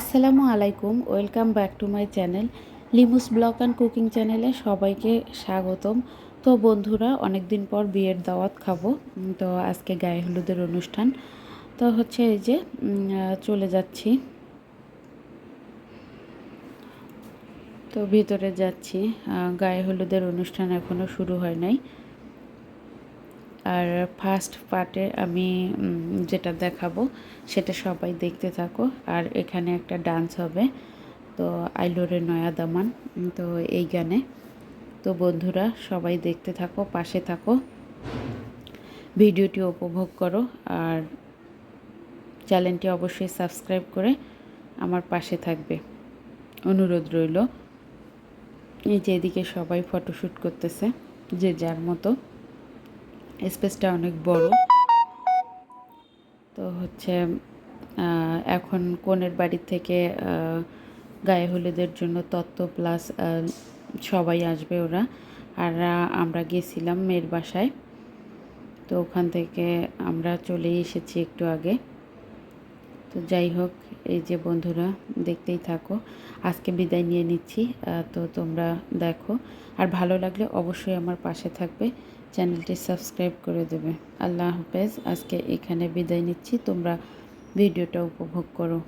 আসসালামু আলাইকুম, welcome back to my channel Limus blog and cooking চ্যানেলে সবাইকে স্বাগতম। তো বন্ধুরা অনেক দিন পর বিয়ের দাওয়াত খাব তো আজকে গায়ে হলুদের অনুষ্ঠান। তো হচ্ছে এই যে চলে যাচ্ছি। তো ভিতরে যাচ্ছি গায়ে হলুদের অনুষ্ঠান এখনও শুরু হয় নাই। আর ফার্স্ট পার্টে আমি যেটা দেখাবো সেটা সবাই দেখতে থাকো। আর এখানে একটা ডান্স হবে, তো আইলোরে নয়া দামান তো এই গানে। তো বন্ধুরা সবাই দেখতে থাকো, পাশে থাকো। ভিডিওটি উপভোগ করো আর চ্যানেলটি অবশ্যই সাবস্ক্রাইব করে আমার পাশে থাকবে। অনুরোধ রইল, এই যে এদিকে সবাই ফটোশ্যুট করতেছে, যে যার মতো। স্পেসটা অনেক বড়। তো হচ্ছে এখন কনের বাড়ি থেকে গায়ে হলুদের জন্য তত্ত্ব প্লাস সবাই আসবে ওরা। আর আমরা গেছিলাম মেয়ের বাসায়। তো ওখান থেকে আমরা চলে এসেছি একটু আগে। তো যাই হোক, এই যে বন্ধুরা, দেখতেই থাকো। আজকে বিদায় নিয়ে নিচ্ছি। তো তোমরা দেখো। আর ভালো লাগলে অবশ্যই আমার পাশে থাকবে। চ্যানেলটি সাবস্ক্রাইব করে দেবে। আল্লাহ হাফেজ আজকে এখানে বিদায় নিচ্ছি। তোমরা ভিডিওটা উপভোগ করো।